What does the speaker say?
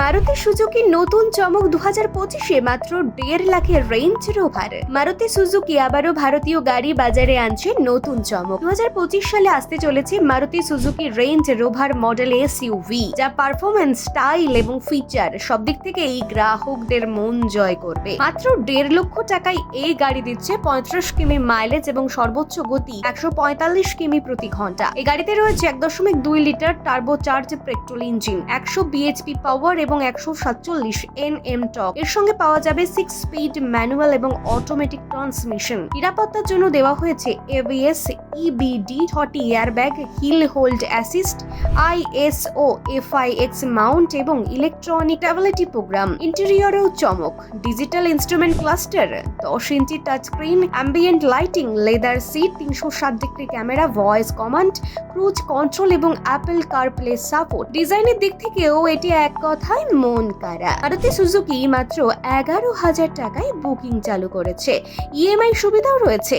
Maruti Suzuki নতুন চমক দু হাজার পঁচিশে মাত্র দেড় লাখের রেঞ্জ রোভার মারুতি সুজুকি আবারও ভারতীয় গাড়ি বাজারে আনছে নতুন চমক। দু হাজার পঁচিশ সালে আসতে চলেছে Maruti Suzuki Range Rover model SUV যা পারফরমেন্স স্টাইল এবং ফিচার সব দিক থেকে এই গ্রাহকদের মন জয় করবে। মাত্র দেড় লক্ষ টাকায় এই গাড়ি দিচ্ছে পঁয়ত্রিশ কিমি মাইলেজ এবং সর্বোচ্চ গতি একশো পঁয়তাল্লিশ কিমি প্রতি ঘণ্টা। এই গাড়িতে রয়েছে এক দশমিক দুই litre turbo charge petrol engine একশো বিএইচপি পাওয়ার এবং একশো সাতচল্লিশ এন এম টক। এর সঙ্গে পাওয়া যাবে সিক্স স্পিড ম্যানুয়াল এবং অটোমেটিক ট্রান্সমিশন। নিরাপত্তার জন্য দেওয়া হয়েছে এবিএস ইবিডি ছটি airbag, hill hold assist ISO FIX mount এবং ইলেকট্রনিক ট্যাবলেটি প্রোগ্রাম। ইন্টেরিয়রেও চমক। ডিজিটাল ইনস্ট্রুমেন্ট ক্লাস্টার, দশ inch touch screen ambient lighting, leather seat, তিনশো ষাট degree camera, voice command, cruise control এবং অ্যাপেল কারপ্লে সাপোর্ট। ডিজাইনের দিক থেকেও এটি এক কথায় মন কারা মারুতি সুজুকি মাত্র এগারো হাজার টাকায় বুকিং চালু করেছে। ইএমআই সুবিধাও রয়েছে।